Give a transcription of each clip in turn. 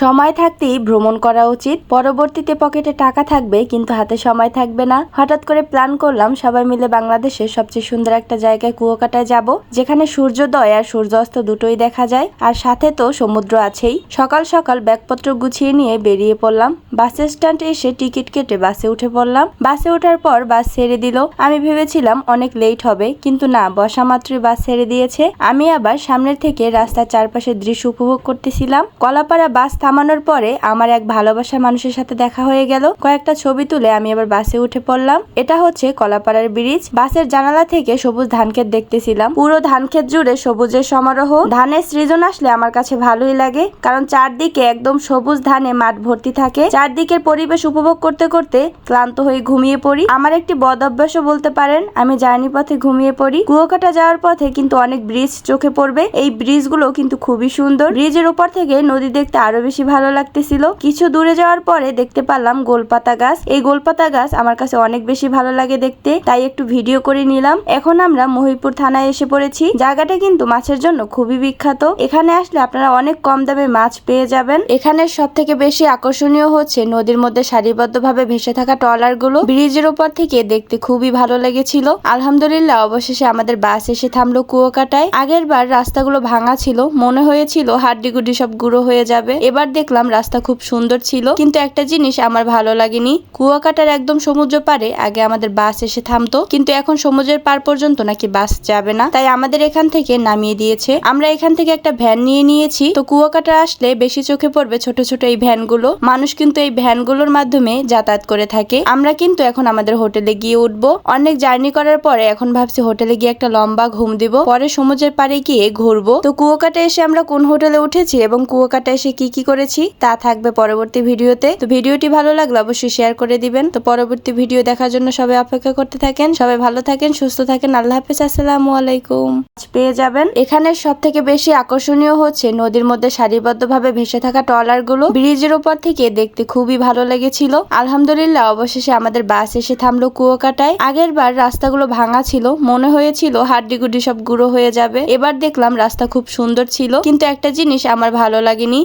সময় থাকতেই ভ্রমণ করা উচিত। পরবর্তীতে পকেটে টাকা থাকবে, কিন্তু হাতে সময় থাকবে না। হঠাৎ করে প্ল্যান করলাম সবাই মিলে বাংলাদেশের সবচেয়ে সুন্দর একটা জায়গায় কুয়াকাটায় যাব, যেখানে সূর্যোদয় আর সূর্যাস্ত দুটোই দেখা যায়, আর সাথে তো সমুদ্র আছেই। সকাল সকাল ব্যাগপত্র গুছিয়ে নিয়ে বেরিয়ে পড়লাম। বাস স্ট্যান্ডে এসে টিকিট কেটে বাসে উঠে পড়লাম। বাসে ওঠার পর বাস ছেড়ে দিল। আমি ভেবেছিলাম অনেক লেট হবে, কিন্তু না, বসা মাত্রই বাস ছেড়ে দিয়েছে। আমি আবার সামনের থেকে রাস্তার চারপাশের দৃশ্য উপভোগ করতেছিলাম। কলাপাড়া বাস থামানোর পরে আমার এক ভালোবাসা মানুষের সাথে দেখা হয়ে গেল। কয়েকটা ছবি তুলে আমি আবার বাসে উঠে পড়লাম। এটা হচ্ছে কলাপাড়ার ব্রিজ। বাসের জানালা থেকে সবুজ ধান ক্ষেত দেখতেছিলাম। পুরো ধান ক্ষেত জুড়ে সবুজের সমারোহ। ধানের সৃজন আসলে আমার কাছে ভালোই লাগে, কারণ চারদিকে একদম সবুজ ধানে মাঠ ভর্তি থাকে। চারদিকের পরিবেশ উপভোগ করতে করতে ক্লান্ত হয়ে ঘুমিয়ে পড়ি। আমার একটি বদ অভ্যাসও বলতে পারেন, আমি জার্নি পথে ঘুমিয়ে পড়ি। কুয়াকাটা যাওয়ার পথে কিন্তু অনেক ব্রিজ চোখে পড়বে। এই ব্রিজগুলো কিন্তু খুবই সুন্দর। ব্রিজের উপর থেকে নদী দেখতে আরও বেশি ভালো লাগতেছিল। কিছু দূরে যাওয়ার পরে দেখতে পারলাম গোলপাতা গাছ। এই গোলপাতা গাছ আমার কাছে অনেক বেশি ভালো লাগে দেখতে, তাই একটু ভিডিও করে নিলাম। এখন আমরা মহিপুর থানায় এসে পড়েছি। জায়গাটা কিন্তু মাছের জন্য খুবই বিখ্যাত। এখানে আসলে আপনারা অনেক কম দামে মাছ পেয়ে যাবেন। এখানে সব থেকে বেশি আকর্ষণীয় হচ্ছে নদীর মধ্যে সারিবদ্ধভাবে ভেসে থাকা ট্রলারগুলো ব্রিজের উপর থেকে দেখতে খুবই ভালো লেগেছিল। আলহামদুলিল্লাহ অবশেষে আমাদের বাস এসে থামলো কুয়াকাটায়। আগের বার রাস্তাগুলো ভাঙা ছিল। মনে হয়েছিল হাড্ডি গুড্ডি সব গুঁড়ো হয়ে যাবে। এবার দেখলাম রাস্তা খুব সুন্দর ছিল, কিন্তু একটা জিনিস আমার ভালো লাগেনি। কুয়াকাটার একদম সমুদ্র পারে আগে আমাদের বাস এসে থামতো, কিন্তু এখন সমুদ্রের পার পর্যন্ত নাকি বাস যাবে না। তাই আমাদের এখান থেকে নামিয়ে দিয়েছে। আমরা এখান থেকে একটা ভ্যান নিয়ে নিয়েছি। তো কুয়াকাটা আসলে বেশি চোখে পড়বে ছোট ছোট এই ভ্যানগুলো। মানুষ কিন্তু এই ভ্যানগুলোর মাধ্যমে যাতায়াত করে থাকে। আমরা কিন্তু এখন আমাদের হোটেলে গিয়ে উঠবো। অনেক জার্নি করার পরে এখন ভাবছি হোটেলে গিয়ে একটা লম্বা ঘুম দিব। পরে সমুদ্রের পাড়ে গিয়ে ঘুরবো। তো কুয়াকাটা এসে আমরা কোন হোটেলে উঠেছি এবং কুয়াকাটা এসে কি কি করেছি, তা থাকবে পরবর্তী ভিডিওতে। তো ভিডিওটি ভালো লাগলে অবশ্যই শেয়ার করে দিবেন। তো পরবর্তী ভিডিও দেখার জন্য সবাই অপেক্ষা করতে থাকেন। সবাই ভালো থাকেন, সুস্থ থাকেন। আল্লাহ হাফেজ, আসসালামু আলাইকুম। পেয়ে যাবেন। এখানে সব থেকে বেশি আকর্ষণীয় হচ্ছে নদীর মধ্যে সারিবদ্ধভাবে ভেসে থাকা ট্রলারগুলো ব্রিজের উপর থেকে দেখতে খুবই ভালো লেগেছিল। আলহামদুলিল্লাহ, অবশেষে আমাদের বাস এসে থামলো কুয়াকাটায়। আগের বার রাস্তাগুলো ভাঙা ছিল। মনে হয়েছিল হাড্ডি গুড্ডি সব গুঁড়ো হয়ে যাবে। এবার দেখলাম রাস্তা খুব সুন্দর ছিল। কিন্তু একটা জিনিস আমার ভালো লাগেনি।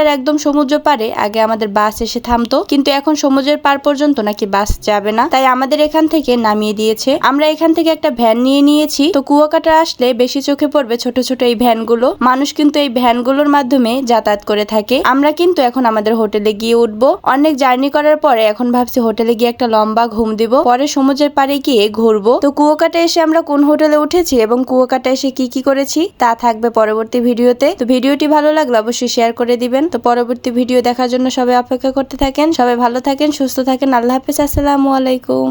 কুয়াকাটার একদম সমুদ্র পারে আগে আমাদের বাস এসে থামতো। কিন্তু এখন সমুদ্রের পার পর্যন্ত নাকি বাস যাবে না। তাই আমাদের এখান থেকে নামিয়ে দিয়েছে। আমরা এখান থেকে একটা ভ্যান নিয়ে নিয়েছি। তো কুয়াকাটা আসলে বেশি চোখে পড়বে ছোট ছোট এই ভ্যানগুলো। মানুষ কিন্তু এই ভ্যানগুলোর মাধ্যমে যাতায়াত করে থাকে। আমরা কিন্তু এখন আমাদের হোটেলে গিয়ে উঠবো। অনেক জার্নি করার পরে এখন ভাবছি হোটেলে গিয়ে একটা লম্বা ঘুম দিব। পরে সমুদ্রের পাড়ে গিয়ে ঘুরবো। তো কুয়াকাটা এসে আমরা কোন হোটেলে উঠেছি এবং কুয়াকাটা এসে কি কি করেছি তা থাকবে পরবর্তী ভিডিওতে। তো ভিডিওটি ভালো লাগলে অবশ্যই শেয়ার করে দিবেন। তো পরবর্তী ভিডিও দেখার জন্য সবাই অপেক্ষা করতে থাকেন। সবাই ভালো থাকেন, সুস্থ থাকেন। আল্লাহ হাফেজ, আসসালামু আলাইকুম।